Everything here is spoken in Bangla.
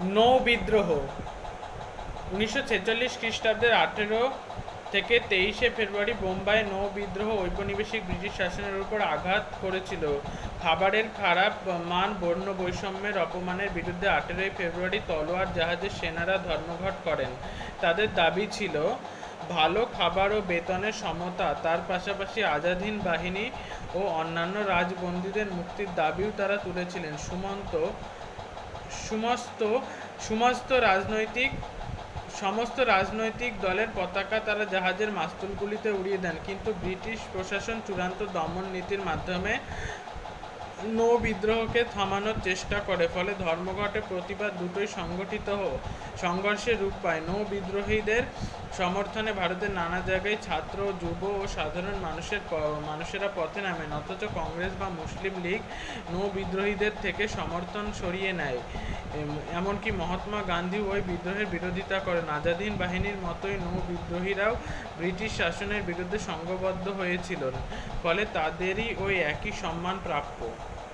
নৌ বিদ্রোহ উনিশশো ছেচল্লিশ খ্রিস্টাব্দের আঠেরো থেকে তেইশে ফেব্রুয়ারি বোম্বাই নৌ বিদ্রোহ ঔপনিবেশিক ব্রিটিশ শাসনের উপর আঘাত করেছিল। খাবারের খারাপ মান বর্ণ বৈষম্যের অপমানের বিরুদ্ধে আঠেরোই ফেব্রুয়ারি তলোয়ার জাহাজের সেনারা ধর্মঘট করেন। তাদের দাবি ছিল, ভালো খাবার ও বেতনের সমতা, তার পাশাপাশি আজাদহীন বাহিনী ও অন্যান্য রাজবন্দীদের মুক্তির দাবিও তারা তুলেছিলেন। সুমন্ত সমস্ত সমস্ত রাজনৈতিক সমস্ত রাজনৈতিক দলের পতাকা তারা জাহাজের মাস্তুলগুলিতে উড়িয়ে দেন। কিন্তু ব্রিটিশ প্রশাসন চূড়ান্ত দমন নীতির মাধ্যমে নৌ বিদ্রোহকে থামানোর চেষ্টা করে, ফলে ধর্মঘটে প্রতিবাদ দুটোই সংগঠিত সংঘর্ষে রূপ পায়। নৌ বিদ্রোহীদের সমর্থনে ভারতের নানা জায়গায় ছাত্র, যুব ও সাধারণ মানুষের মানুষেরা পথে নামেন। অথচ কংগ্রেস বা মুসলিম লীগ নৌ বিদ্রোহীদের থেকে সমর্থন সরিয়ে নেয়। এমনকি মহাত্মা গান্ধী ওই বিদ্রোহের বিরোধিতা করেন। আজাদহীন বাহিনীর মতোই নৌ বিদ্রোহীরাও ব্রিটিশ শাসনের বিরুদ্ধে সংঘবদ্ধ হয়েছিল ফলে তাদেরই ওই একই সম্মান প্রাপ্য।